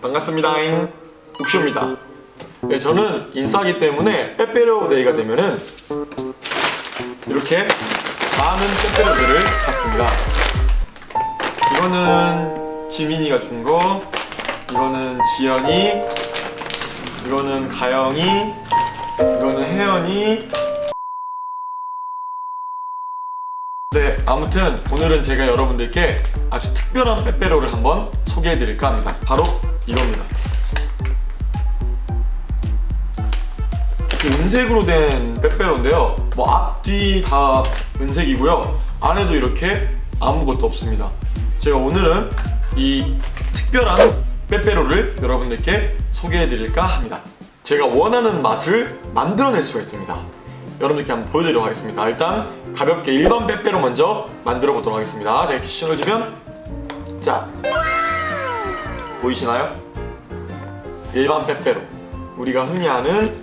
반갑습니다잉. 욱쇼입니다. 네, 저는 인싸기 때문에 빼빼로 데이가 되면은 이렇게 많은 빼빼로들을 갖습니다. 이거는 지민이가 준 거 이거는 지연이 이거는 가영이 이거는 혜연이. 네, 아무튼 오늘은 제가 여러분들께 아주 특별한 빼빼로를 한번 소개해 드릴까 합니다. 바로 이겁니다. 은색으로 된 빼빼로인데요. 뭐 앞, 뒤 다 은색이고요. 안에도 이렇게 아무것도 없습니다. 제가 오늘은 이 특별한 빼빼로를 여러분들께 소개해 드릴까 합니다. 제가 원하는 맛을 만들어낼 수가 있습니다. 여러분들께 한번 보여드리도록 하겠습니다. 일단 가볍게 일반 빼빼로 먼저 만들어 보도록 하겠습니다. 제가 이렇게 씌워주면 자 보이시나요? 일반 빼빼로 우리가 흔히 아는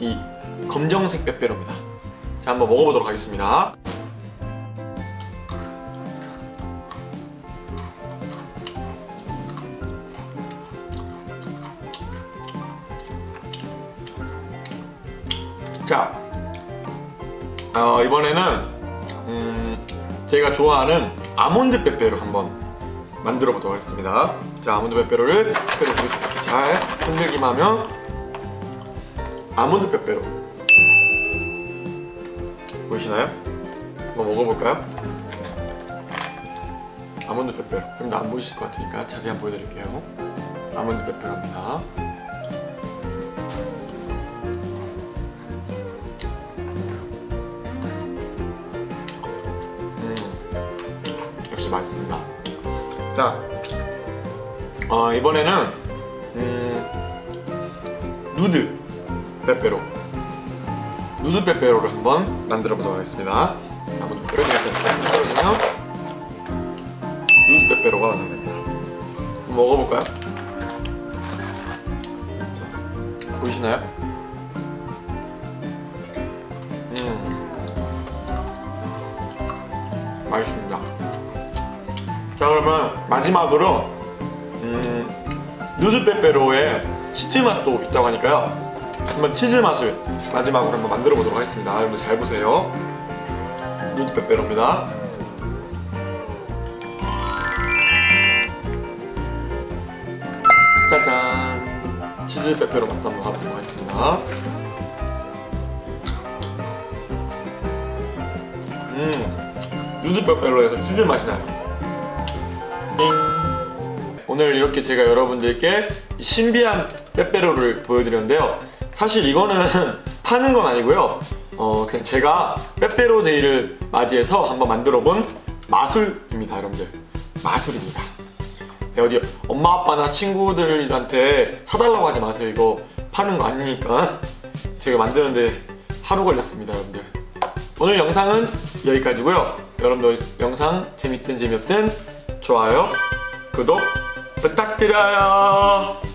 이 검정색 빼빼로입니다. 자 한번 먹어보도록 하겠습니다. 자 어, 이번에는 음, 제가 좋아하는 아몬드 빼빼로 한번 만들어 보도록 하겠습니다. 자, 아몬드 빼빼로를 빼빼로 이렇게 잘 흔들기만 하면 아몬드 빼빼로 보이시나요? 한번 먹어볼까요? 아몬드 빼빼로. 그럼 안 보이실 것 같으니까 자세히 한번 보여드릴게요. 아몬드 빼빼로입니다. 음, 역시 맛있습니다. 자, 어, 이번에는 음, 누드 빼빼로, 누드 빼빼로를 한번 만들어 보도록 하겠습니다. 자, 한번 빼빼로가 떨어지면 누드 빼빼로가 완성됩니다. 먹어볼까요? 자, 보이시나요? 음. 맛있습니다. 자 그러면 마지막으로 음, 누드 빼빼로에 치즈 맛도 있다고 하니까요. 한번 치즈 맛을 마지막으로 한번 만들어 보도록 하겠습니다. 여러분 잘 보세요. 누드 빼빼로입니다. 짜잔 치즈 빼빼로 맛도 한번 가보도록 하겠습니다. 음, 누드 빼빼로에서 치즈 맛이 나요. 띵. 오늘 이렇게 제가 여러분들께 이 신비한 빼빼로를 보여드렸는데요. 사실 이거는 파는 건 아니고요. 어, 그냥 제가 빼빼로 데이를 맞이해서 한번 만들어 본 마술입니다, 여러분들. 마술입니다. 네, 어디 엄마 아빠나 친구들한테 사달라고 하지 마세요. 이거 파는 거 아니니까. 제가 만드는데 하루 걸렸습니다, 여러분들. 오늘 영상은 여기까지고요. 여러분들 영상 재밌든 재미없든 좋아요, 구독 부탁드려요.